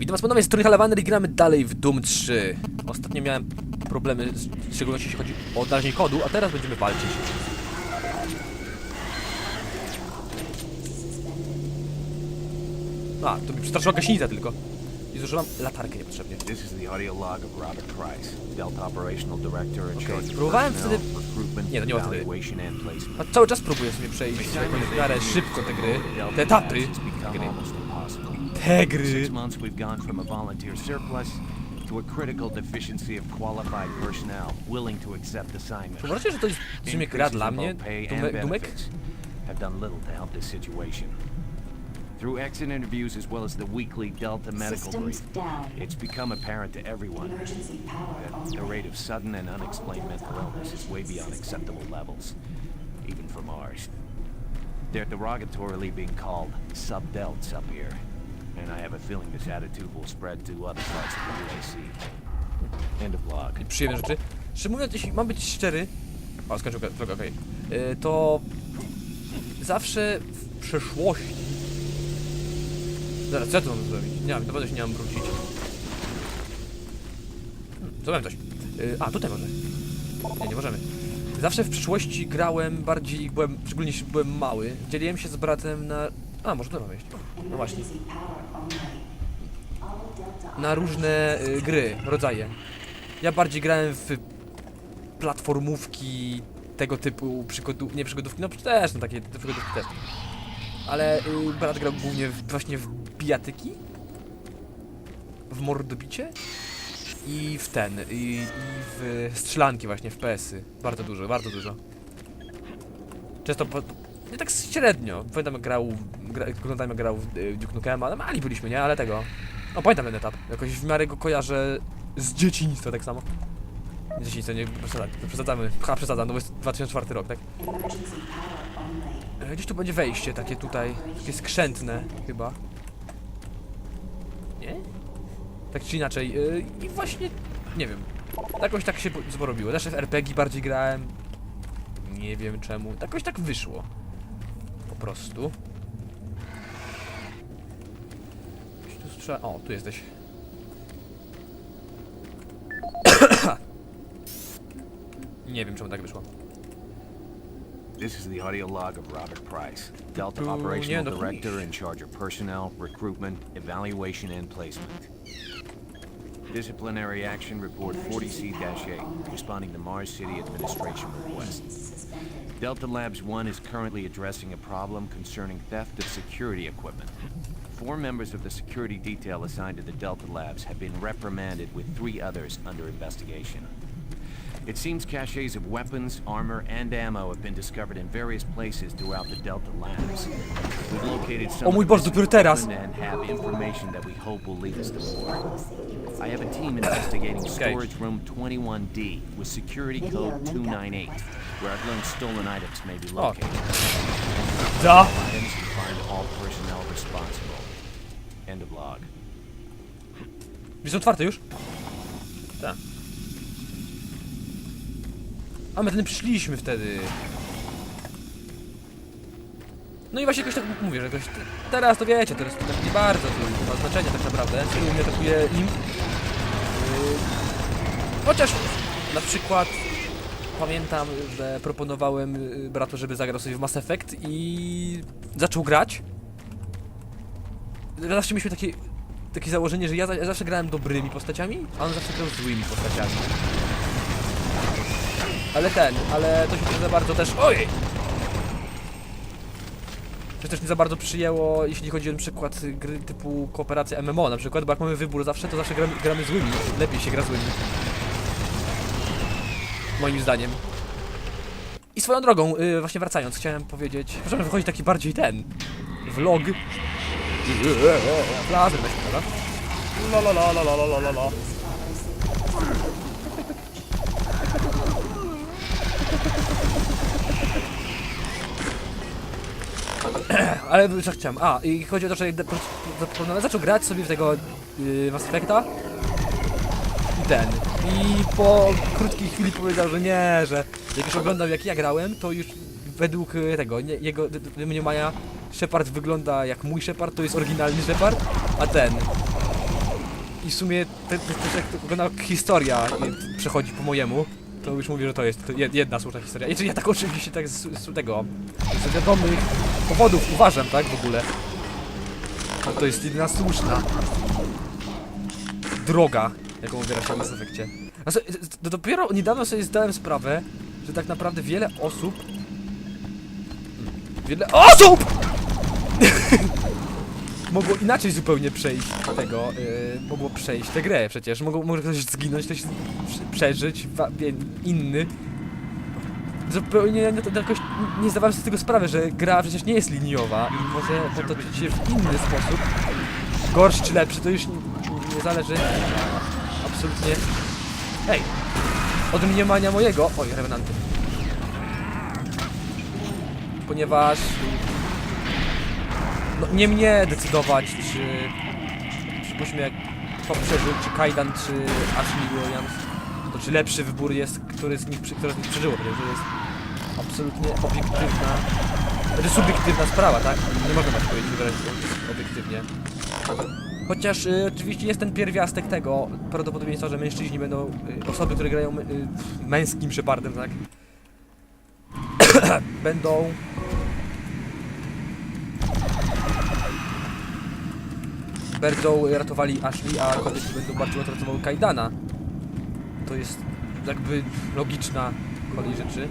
Witam was ponownie, z strony Halawaner i gramy dalej w Doom 3. Ostatnio miałem problemy, z- w szczególności jeśli chodzi o odnalezienie kodu, a teraz będziemy walczyć. A, to mi przestraszyła gaśnica tylko. I zużyłam latarkę niepotrzebnie. This is the audio log of Robert Price, Delta Operational Director in Okej, próbowałem personnel, wtedy- recruitment, Nie, to nie było wtedy. evaluation and placement. A cały czas próbuję sobie przejść w miarę szybko te gry, te etapy. It's become Gry. almost impossible. In six months we've gone from a volunteer surplus to a critical deficiency of qualified personnel willing to accept assignment. Czy uważacie, że to jest w sumie gra dla in mnie? both pay Dumek? and Dumek? benefits have done little to help this situation. Through exit interviews as well as the weekly Delta medical Systems brief, down. it's become apparent to everyone that the rate of sudden and unexplained mental illness is way beyond acceptable levels, even from ours. They're derogatorily being called subdelts up here, and I have a feeling this attitude will spread to other parts of the UAC. End of log. przyjemne rzeczy. Mówiąc, jeśli mam być szczery... O, skończył okej. Y, To... Zawsze w przeszłości... Zaraz, co ja tu mam zrobić? Nie wiem, na pewno się nie mam wrócić. Hmm, Zrobiłem coś. Y, A, tutaj może. Nie, nie możemy. Zawsze w przyszłości grałem bardziej, byłem, szczególnie jeśli byłem mały, dzieliłem się z bratem na... A, może mam wejść. No właśnie. Na różne y, gry, rodzaje. Ja bardziej grałem w platformówki tego typu, przygodu, nie przygodówki, no też, no takie przygodówki też. Ale y, brat grał głównie w, właśnie w bijatyki, w mordobicie i w ten, i, i w strzelanki właśnie, w PS-y. Bardzo dużo, bardzo dużo. Często, po, nie tak średnio. Pamiętam jak grał, gra, jak grał w y, Duke Nukem, ale mali byliśmy, nie? Ale tego, no pamiętam ten etap. Jakoś w miarę go kojarzę z dzieciństwa tak samo. Nie Dzieciństwo, nie przesadzamy. Ha, przesadzam, no bo jest 2004 rok, tak? E, Gdzieś tu będzie wejście takie tutaj, takie skrzętne chyba. Nie? Tak czy inaczej. y, I właśnie, nie wiem. Jakoś tak się po- porobiło. Zawsze w RPG bardziej grałem. Nie wiem czemu. Jakoś tak wyszło. Prostu. Tu strzela... O, tu jesteś. Nie wiem czemu tak wyszło. This is the audio log of Robert Price, Delta Operational Director in charge of personnel, recruitment, evaluation, and placement. Disciplinary Action Report 40C-8, responding to Mars City Administration request. Delta Labs 1 is currently addressing a problem concerning theft of security equipment. Four members of the security detail assigned to the Delta Labs have been reprimanded with three others under investigation. It seems caches of weapons, armor, and ammo have been discovered in various places throughout the Delta Labs. We've located some O mój of Boże, this dopiero teraz. and have information that we hope will lead us to more. I have a team investigating storage room 21D with security code 298, where I've learned stolen items may be located. Da! Items and find all personnel responsible. End of log. Jest otwarte już? Tak. A my wtedy przyszliśmy wtedy. No i właśnie jakoś tak mówię, że jakoś te- teraz to wiecie, teraz to tak nie bardzo to ma znaczenie tak naprawdę. Czyli u mnie atakuje im. Yy, chociaż na przykład pamiętam, że proponowałem yy, bratu, żeby zagrał sobie w Mass Effect i zaczął grać. Zawsze mieliśmy takie, takie założenie, że ja, za, ja zawsze grałem dobrymi postaciami, a on zawsze grał złymi postaciami. Ale ten, ale to się nie za bardzo też... Ojej! To też nie za bardzo przyjęło, jeśli chodzi o przykład gry typu kooperacja MMO na przykład, bo jak mamy wybór zawsze, to zawsze gramy, gramy złymi. Lepiej się gra złymi. Moim zdaniem. I swoją drogą, yy, właśnie wracając, chciałem powiedzieć, że wychodzi taki bardziej ten vlog. Blazer weźmy, dobra? La la la la la la la la. Ale co chciałem? A, i chodzi o to, że zaczął grać sobie w tego yy, Mass Effecta i ten. I po krótkiej chwili powiedział, że nie, że jak już oglądał jak ja grałem, to już według y, tego, nie, jego mniemania Shepard wygląda jak mój Shepard, to jest oryginalny Shepard, a ten i w sumie te, te, te, jak wygląda historia i przechodzi po mojemu, to już mówię, że to jest jedna słuszna historia. I czy ja tak oczywiście tak z, z tego, z wiadomych powodów uważam, tak, w ogóle. No to jest jedyna słuszna droga, jaką się w Effectie. A so, dopiero niedawno sobie zdałem sprawę, że tak naprawdę wiele osób... Wiele OSób! mogło inaczej zupełnie przejść tego, yy, mogło przejść tę grę przecież. Mogło, może ktoś zginąć, ktoś prze- przeżyć, inny. Zupełnie nie, to, jakoś nie zdawałem sobie z tego sprawy, że gra przecież nie jest liniowa i może potoczyć się w inny sposób. Gorszy czy lepszy, to już nie, nie zależy absolutnie. Hej! Od mniemania mojego. Oj, revenanty. Ponieważ no, nie mnie decydować, czy przypuśćmy jak to przeżył, czy Kaidan, czy Ashley Williams, to czy lepszy wybór jest, który z nich, które z nich przeżyło, to jest absolutnie obiektywna, znaczy subiektywna sprawa, tak? Nie można tak powiedzieć wyrazić obiektywnie. Chociaż y, oczywiście jest ten pierwiastek tego, prawdopodobieństwa, że mężczyźni będą, y, osoby, które grają y, męskim Shepardem, tak? będą będą ratowali Ashley, a kobiety będą bardziej ratowały Kaidana. To jest jakby logiczna kolej rzeczy.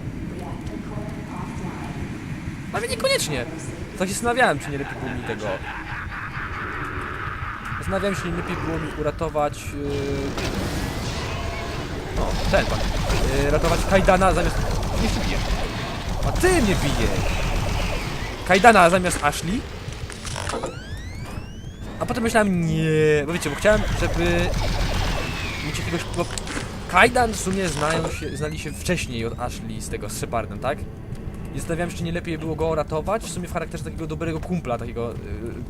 Ale niekoniecznie. Tak się zastanawiałem, czy nie lepiej było mi tego... Zastanawiałem się, czy nie lepiej było mi uratować... Yy... No, ten pan. Yy, ratować Kaidana zamiast... Nie bije. A ty mnie bijesz! Kaidana zamiast Ashley? A potem myślałem, nie, bo wiecie, bo chciałem, żeby mieć jakiegoś, bo Kaidan w sumie znają się, znali się wcześniej od Ashley z tego, z Shepardem, tak? I zastanawiałem się, czy nie lepiej było go ratować, w sumie w charakterze takiego dobrego kumpla, takiego, yy,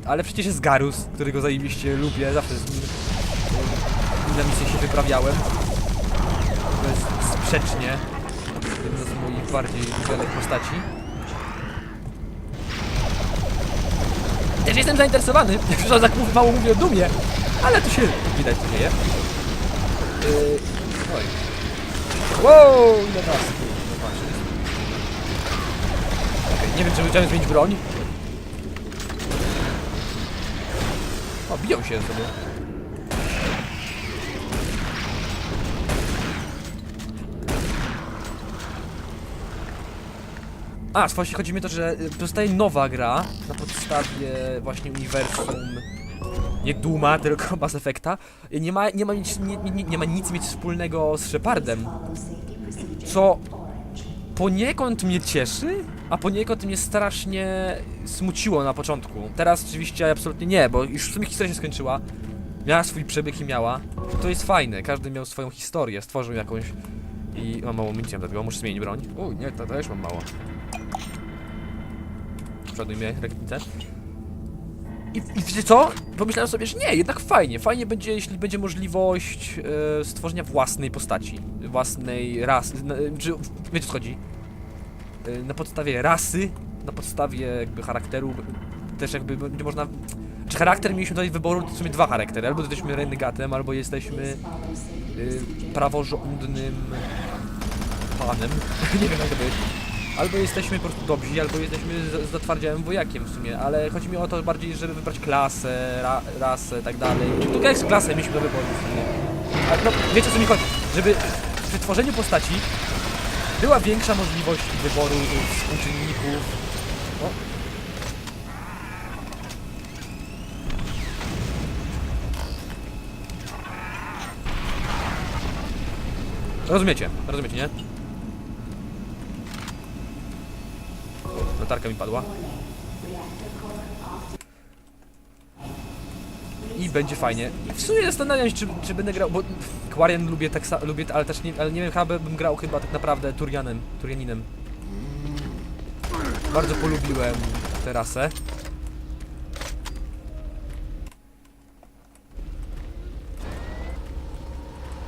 ale przecież jest Garus, którego zajebiście lubię, zawsze z nim yy, na misję się wyprawiałem. To jest sprzecznie, jedna z moich bardziej lubianych postaci. Też jestem zainteresowany, że mało mówię o dumie, ale tu się widać co dzieje. Yy, oj. Wow, ile was. Okej, nie wiem, czy chciałem zmienić broń. O, biją się sobie. A, właśnie chodzi mi o to, że y, powstaje nowa gra na podstawie właśnie uniwersum nie Duma, tylko Mass Effecta. Nie ma, nie ma, nic, nie, nie, nie ma nic mieć wspólnego z Shepardem, co poniekąd mnie cieszy, a poniekąd mnie strasznie smuciło na początku. Teraz oczywiście absolutnie nie, bo już w sumie historia się skończyła. Miała swój przebieg i miała. To jest fajne, każdy miał swoją historię, stworzył jakąś i mam mało amunicji dlatego muszę zmienić broń. Uj, nie, to też mam mało. Mnie rakietnicę. I, I wiecie co? Pomyślałem sobie, że nie, jednak fajnie. Fajnie będzie, jeśli będzie możliwość e, stworzenia własnej postaci. Własnej rasy. Na, czy, wiecie co chodzi? E, na podstawie rasy, na podstawie jakby charakteru, też jakby będzie można... Czy charakter mieliśmy tutaj wyboru, w sumie dwa charaktery. Albo jesteśmy renegatem, albo jesteśmy praworządnym panem. nie wiem jak to powiedzieć. Albo jesteśmy po prostu dobrzy, albo jesteśmy z- zatwardziałym wojakiem w sumie, ale chodzi mi o to bardziej, żeby wybrać klasę, ra, rasę, tak dalej. Tu jest klasę mieliśmy do wyboru w sumie. Ale no, wiecie o co mi chodzi? Żeby przy tworzeniu postaci była większa możliwość wyboru współczynników. Rozumiecie, rozumiecie, nie? Latarka mi padła. I będzie fajnie. W sumie zastanawiam się, czy, czy będę grał, bo Quarian lubię tak lubię, ale też nie, ale nie wiem, chyba bym grał chyba tak naprawdę Turianem, Turianinem. Bardzo polubiłem tę rasę.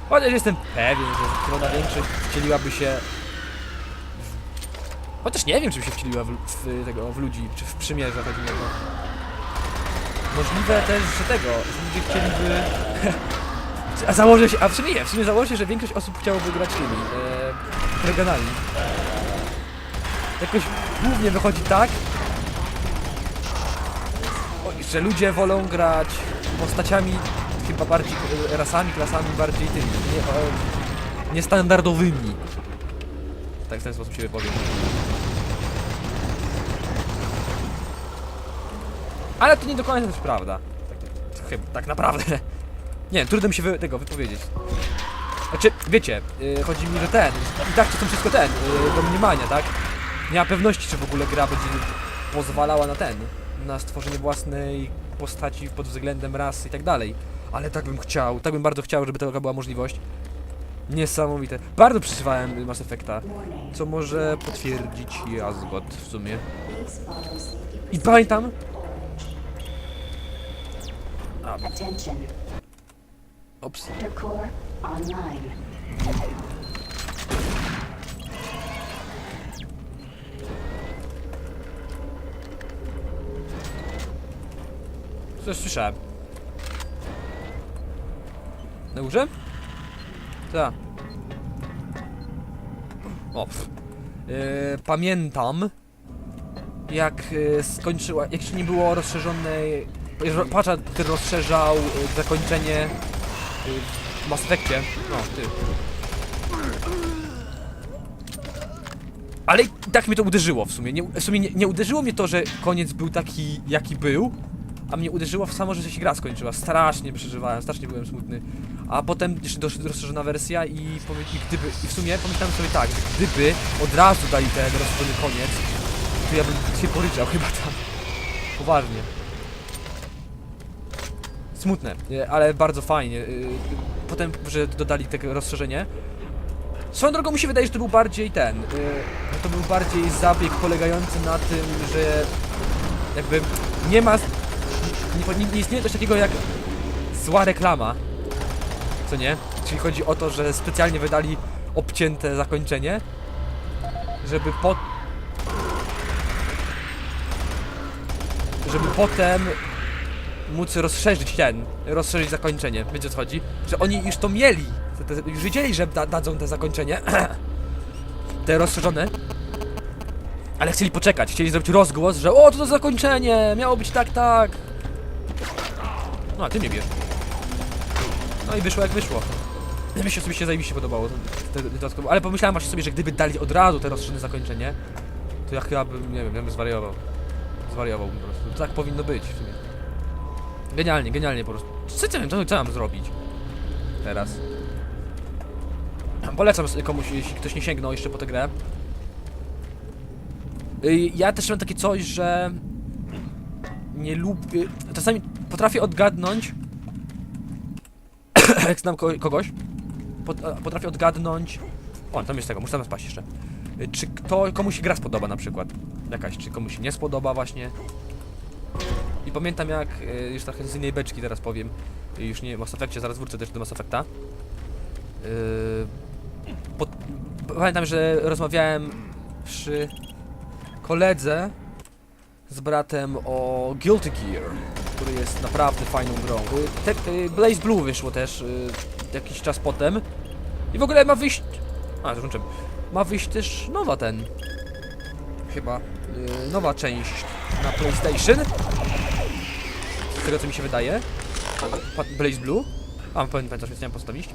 Chociaż jestem pewien, że strona większość wcieliłaby się. Chociaż nie wiem, czy by się wcieliła w, w, tego, w ludzi, czy w przymierza chodzi mi o to. Możliwe też, że tego, że ludzie chcieliby A założę się, a w sumie nie, w sumie założę że większość osób chciałoby grać tymi, e, regionalni. Jakoś głównie wychodzi tak, że ludzie wolą grać postaciami chyba bardziej, e, rasami, klasami bardziej tymi, nie, niestandardowymi. Tak w ten sposób się wypowiem. Ale to nie do końca też prawda. Tak, chyba, tak naprawdę. Nie, trudno mi się wy, tego wypowiedzieć. Znaczy, wiecie, yy, chodzi mi, że ten, i tak to są wszystko ten, yy, do mniemania, tak? Nie ma pewności, czy w ogóle gra będzie pozwalała na ten, na stworzenie własnej postaci pod względem rasy i tak dalej. Ale tak bym chciał, tak bym bardzo chciał, żeby taka była możliwość. Niesamowite. Bardzo przeżywałem Mass Effecta, co może potwierdzić Jazgot w sumie. I pamiętam, Attention. ops, coś słyszałem. Na górze? Tak. O. Yy, pamiętam, jak yy, skończyła, jak jeszcze nie było rozszerzonej... Patcha, który rozszerzał yy, zakończenie yy, w Mass Effectie. No, ty. Ale tak mnie to uderzyło w sumie. Nie, w sumie nie, nie uderzyło mnie to, że koniec był taki, jaki był, a mnie uderzyło w samo, że się gra skończyła. Strasznie przeżywałem, strasznie byłem smutny. A potem jeszcze doszła rozszerzona wersja i, i gdyby, i w sumie pomyślałem sobie tak, że gdyby od razu dali ten rozszerzony koniec, to ja bym się poryczał chyba tam. Poważnie. Smutne, ale bardzo fajnie. Yy, Potem, że dodali te rozszerzenie. Swoją drogą mi się wydaje, że to był bardziej ten, że to był bardziej zabieg polegający na tym, że jakby nie ma, nie, nie, nie istnieje coś takiego jak zła reklama, co nie? Czyli chodzi o to, że specjalnie wydali obcięte zakończenie, żeby po... żeby potem móc rozszerzyć ten, rozszerzyć zakończenie. Wiecie o co chodzi? Że oni już to mieli, te, te, już wiedzieli, że da, dadzą te zakończenie, te rozszerzone, ale chcieli poczekać, chcieli zrobić rozgłos, że o, to to zakończenie, miało być tak, tak. No, a ty mnie bierz. No i wyszło jak wyszło. Mi się osobiście zajebiście podobało to, dodatkowo, ale pomyślałem właśnie sobie, że gdyby dali od razu te rozszerzone zakończenie, to ja chyba bym, nie wiem, ja bym zwariował. Zwariowałbym po prostu. Tak powinno być w sumie. Genialnie, genialnie po prostu. Co, co, co, co mam zrobić? Teraz. Polecam komuś, jeśli ktoś nie sięgnął jeszcze po tę grę. Y, Ja też mam takie coś, że nie lubię. Czasami potrafię odgadnąć. jak znam ko kogoś, potrafię odgadnąć. O, tam jest tego, muszę tam spaść jeszcze. Y, Czy kto, komuś się gra spodoba na przykład? Jakaś, czy komuś się nie spodoba właśnie. Pamiętam jak, y, już trochę z innej beczki teraz powiem, już nie Mass Effectie, zaraz wrócę też do Mass Effecta. Yy, pod, pamiętam, że rozmawiałem przy koledze z bratem o Guilty Gear, który jest naprawdę fajną grą. Y, Te, Blaze Blue wyszło też jakiś czas potem. I w ogóle ma wyjść... A, zrzucam. Ma wyjść też nowa ten... Chyba... nowa część na PlayStation. Z tego co mi się wydaje. Blaze Blue. A, pamiętam, więc miałem postawić.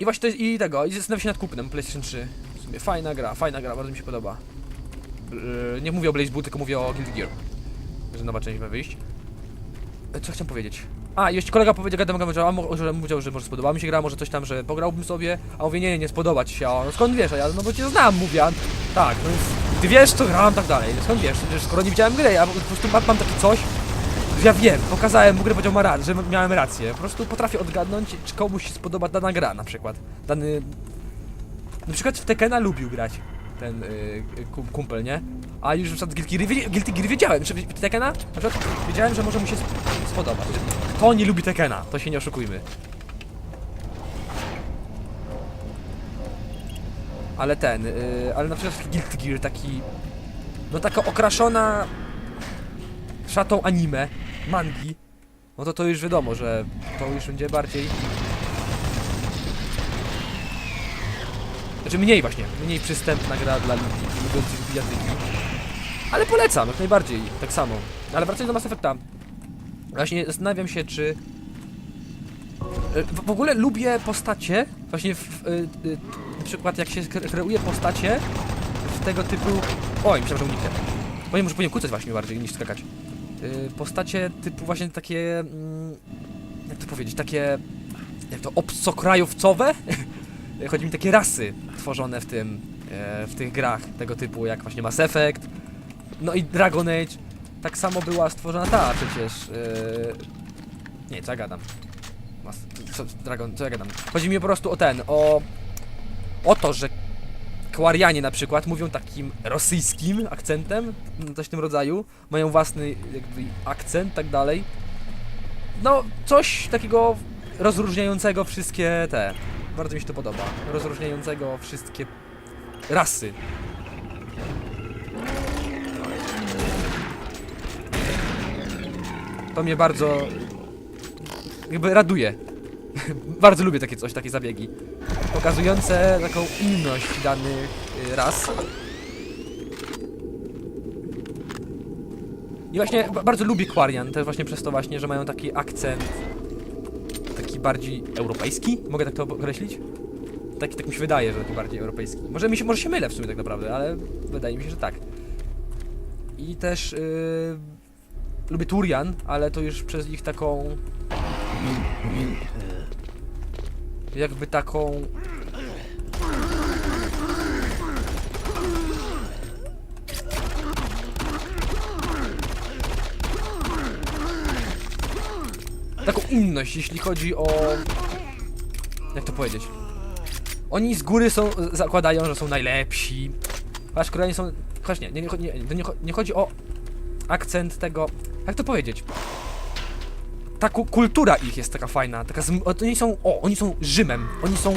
I właśnie to jest, i tego, i zastanawiam się nad kupnem PlayStation 3. W sumie fajna gra, fajna gra, bardzo mi się podoba. Yy, nie mówię o Blaze Blue, tylko mówię o Guilty Gear. Że nowa część ma wyjść. E, Co chciałem powiedzieć? A, jeszcze kolega powiedział, gadam, że, a, że mówił, że może spodoba mi się gra, może coś tam, że pograłbym sobie, a mówię, nie, nie, nie spodoba ci się, a on, skąd wiesz, a ja, no bo cię znam, mówię, tak, no, więc ty wiesz, co grałem, tak dalej, skąd wiesz, skoro nie widziałem gry, ja po prostu mam, mam takie coś, ja wiem, pokazałem grę, powiedział ma że miałem rację, po prostu potrafię odgadnąć, czy komuś się spodoba dana gra, na przykład, dany, na przykład w Tekena lubił grać, ten yy, kum- kumpel, nie? A już na przykład Guilty Gear, Guilty Gear wiedziałem, że Tekena, na przykład wiedziałem, że może mu się sp- spodobać. Kto nie lubi Tekena, to się nie oszukujmy. Ale ten, yy, ale na przykład Guilty Gear taki, no taka okraszona szatą anime, mangi, no to to już wiadomo, że to już będzie bardziej... Znaczy mniej właśnie, mniej przystępna gra dla ludzi lubiących bijatyki. Ale polecam, jak najbardziej, tak samo. Ale wracając do Mass Effecta, właśnie zastanawiam się, czy... W ogóle lubię postacie, właśnie w, y, y, na przykład jak się kre- kreuje postacie w tego typu... Oj, myślałem, że uniknę. Bo nie może powinien właśnie bardziej niż skakać. Y, Postacie typu właśnie takie... mm, Jak to powiedzieć, takie... Jak to, obcokrajowcowe? Chodzi mi takie rasy tworzone w tym, e, w tych grach tego typu, jak właśnie Mass Effect, no i Dragon Age. Tak samo była stworzona ta przecież. e, Nie, co ja gadam? Co, Dragon, co ja gadam? Chodzi mi po prostu o ten, o... O to, że Kwarianie na przykład mówią takim rosyjskim akcentem, no, coś w tym rodzaju, mają własny jakby akcent, tak dalej. No, coś takiego rozróżniającego wszystkie te. Bardzo mi się to podoba. Rozróżniającego wszystkie rasy. To mnie bardzo jakby raduje. bardzo lubię takie coś, takie zabiegi. Pokazujące taką inność danych y, ras. I właśnie ba- bardzo lubię Quarian, też właśnie przez to właśnie, że mają taki akcent taki bardziej europejski, mogę tak to określić? Taki, tak mi się wydaje, że taki bardziej europejski. Może mi się, może się mylę w sumie tak naprawdę, ale wydaje mi się, że tak. I też yy, lubię Turian, ale to już przez ich taką jakby taką taką inność, jeśli chodzi o jak to powiedzieć? Oni z góry są, zakładają, że są najlepsi. Aż Koreanie są. Chociaż nie, nie, nie, nie, nie chodzi o akcent tego. Jak to powiedzieć? Ta ku, kultura ich jest taka fajna. Taka oni są. O, oni są Rzymem. Oni są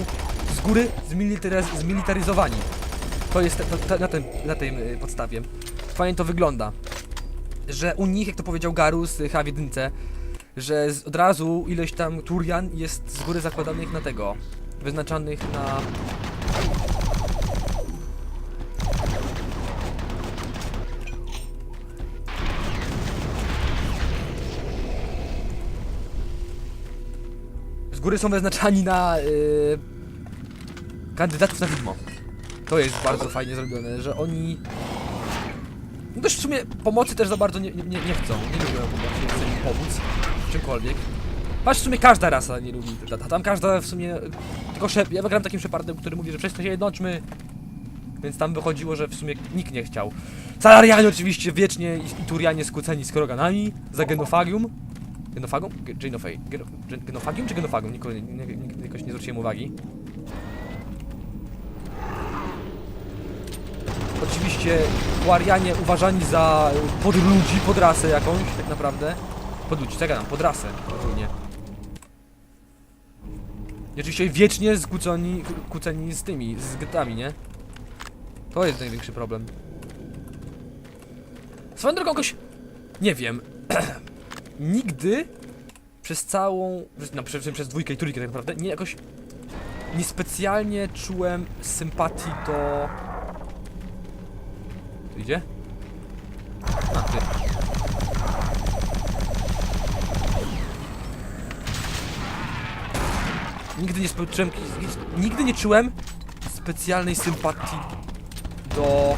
z góry zmilitaryz, zmilitaryzowani. To jest to, to, na, tym, na tej y, podstawie. Fajnie to wygląda. Że u nich, jak to powiedział Garus y, jedynce, że z, od razu ileś tam Turian jest z góry zakładanych na tego. Wyznaczanych na. Z góry są wyznaczani na yy, kandydatów na widmo. To jest bardzo fajnie zrobione, że oni. No też w sumie pomocy też za bardzo nie, nie, nie chcą. Nie lubią pomocy, nie chcą im pomóc. Czymkolwiek. Patrz, w sumie każda rasa nie lubi Data. Tam każda w sumie. Tylko szep. Ja wygram takim Shepardem, który mówi, że wszyscy się jednoczmy. Więc tam wychodziło, że w sumie nikt nie chciał. Salarianie oczywiście wiecznie i Turianie skłóceni z kroganami za genofagium. Genofagium? Ge- Genofej. Geno, gen- genofagium czy genofagium? Nikogo, nie, nie, jakoś nie zwróciłem uwagi. Oczywiście Guarianie uważani za podludzi, pod rasę jakąś, tak naprawdę. Pod ludzi, tak ja pod rasę, ogólnie. I oczywiście wiecznie skłóceni, kłóceni z tymi, z getami, nie? To jest największy problem. Swoją drogą jakoś... Nie wiem. Nigdy przez całą... No, przez, przez dwójkę i trójkę tak naprawdę, nie jakoś... Niespecjalnie czułem sympatii do... Tu idzie? A, ty. Nigdy nie czułem, nigdy nie czułem specjalnej sympatii do...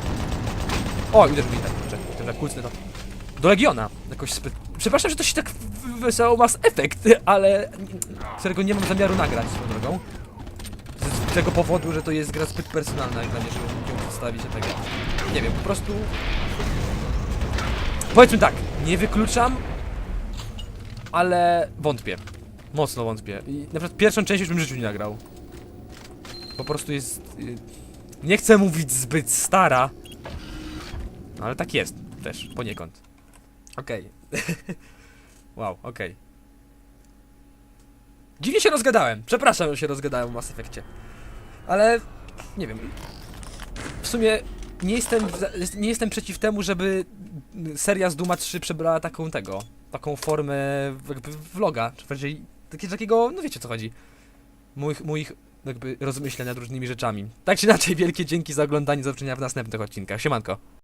O, mnie tak, kurczę, ten kulcny to... Do Legiona, jakoś spe... Przepraszam, że to się tak w- wesoło Mass Effect, ale... którego nie mam zamiaru nagrać swoją drogą. Z, tego powodu, że to jest gra zbyt personalna jak dla mnie, żeby ją przedstawić do tego. Nie wiem, po prostu... Powiedzmy tak, nie wykluczam, ale wątpię. Mocno wątpię. I na przykład pierwszą część już bym w życiu nie nagrał. Po prostu jest... y, Nie chcę mówić zbyt stara, no, ale tak jest też, poniekąd. Okej. wow, okej. Dziwnie się rozgadałem. Przepraszam, że się rozgadałem w Mass Effectie. Ale nie wiem. W sumie nie jestem, nie jestem przeciw temu, żeby seria z Duma 3 przebrała taką tego. taką formę jakby vloga, czy bardziej takie, takiego, no wiecie co chodzi. Moich, moich jakby rozmyśleń nad różnymi rzeczami. Tak czy inaczej, wielkie dzięki za oglądanie, do zobaczenia w następnych odcinkach. Siemanko.